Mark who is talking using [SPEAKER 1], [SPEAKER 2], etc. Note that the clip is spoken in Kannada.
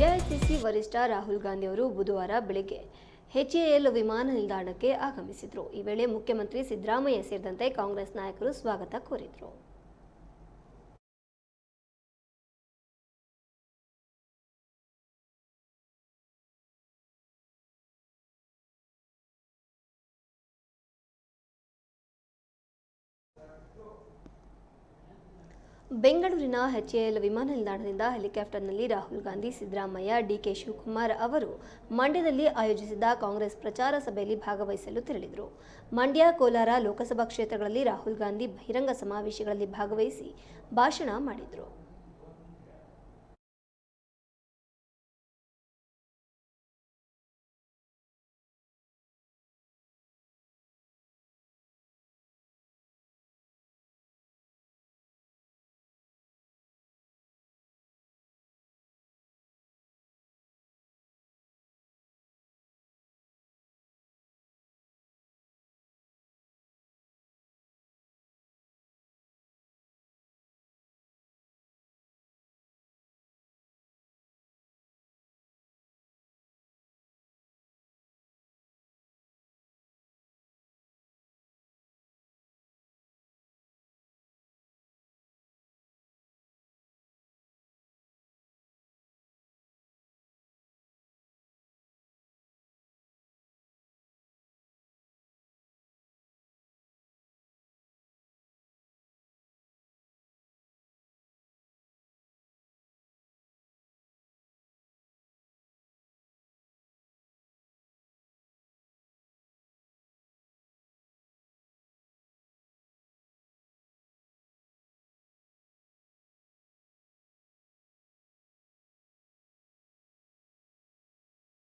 [SPEAKER 1] ಎಐಸಿಸಿ ವರಿಷ್ಠ ರಾಹುಲ್ ಗಾಂಧಿ ಅವರು ಬುಧವಾರ ಬೆಳಗ್ಗೆ ಎಚ್ಎಎಲ್ ವಿಮಾನ ನಿಲ್ದಾಣಕ್ಕೆ ಆಗಮಿಸಿದರು. ಈ ವೇಳೆ ಮುಖ್ಯಮಂತ್ರಿ ಸಿದ್ದರಾಮಯ್ಯ ಸೇರಿದಂತೆ ಕಾಂಗ್ರೆಸ್ ನಾಯಕರು ಸ್ವಾಗತ ಕೋರಿದರು. ಬೆಂಗಳೂರಿನ ಎಚ್ಎಎಲ್ ವಿಮಾನ ನಿಲ್ದಾಣದಿಂದ ಹೆಲಿಕಾಪ್ಟರ್ನಲ್ಲಿ ರಾಹುಲ್ ಗಾಂಧಿ, ಸಿದ್ದರಾಮಯ್ಯ ಡಿಕೆ ಶಿವಕುಮಾರ್ ಅವರು ಮಂಡ್ಯದಲ್ಲಿ ಆಯೋಜಿಸಿದ್ದ ಕಾಂಗ್ರೆಸ್ ಪ್ರಚಾರ ಸಭೆಯಲ್ಲಿ ಭಾಗವಹಿಸಲು ತೆರಳಿದರು. ಮಂಡ್ಯ, ಕೋಲಾರ ಲೋಕಸಭಾ ಕ್ಷೇತ್ರಗಳಲ್ಲಿ ರಾಹುಲ್ ಗಾಂಧಿ ಬಹಿರಂಗ ಸಮಾವೇಶಗಳಲ್ಲಿ ಭಾಗವಹಿಸಿ ಭಾಷಣ ಮಾಡಿದರು.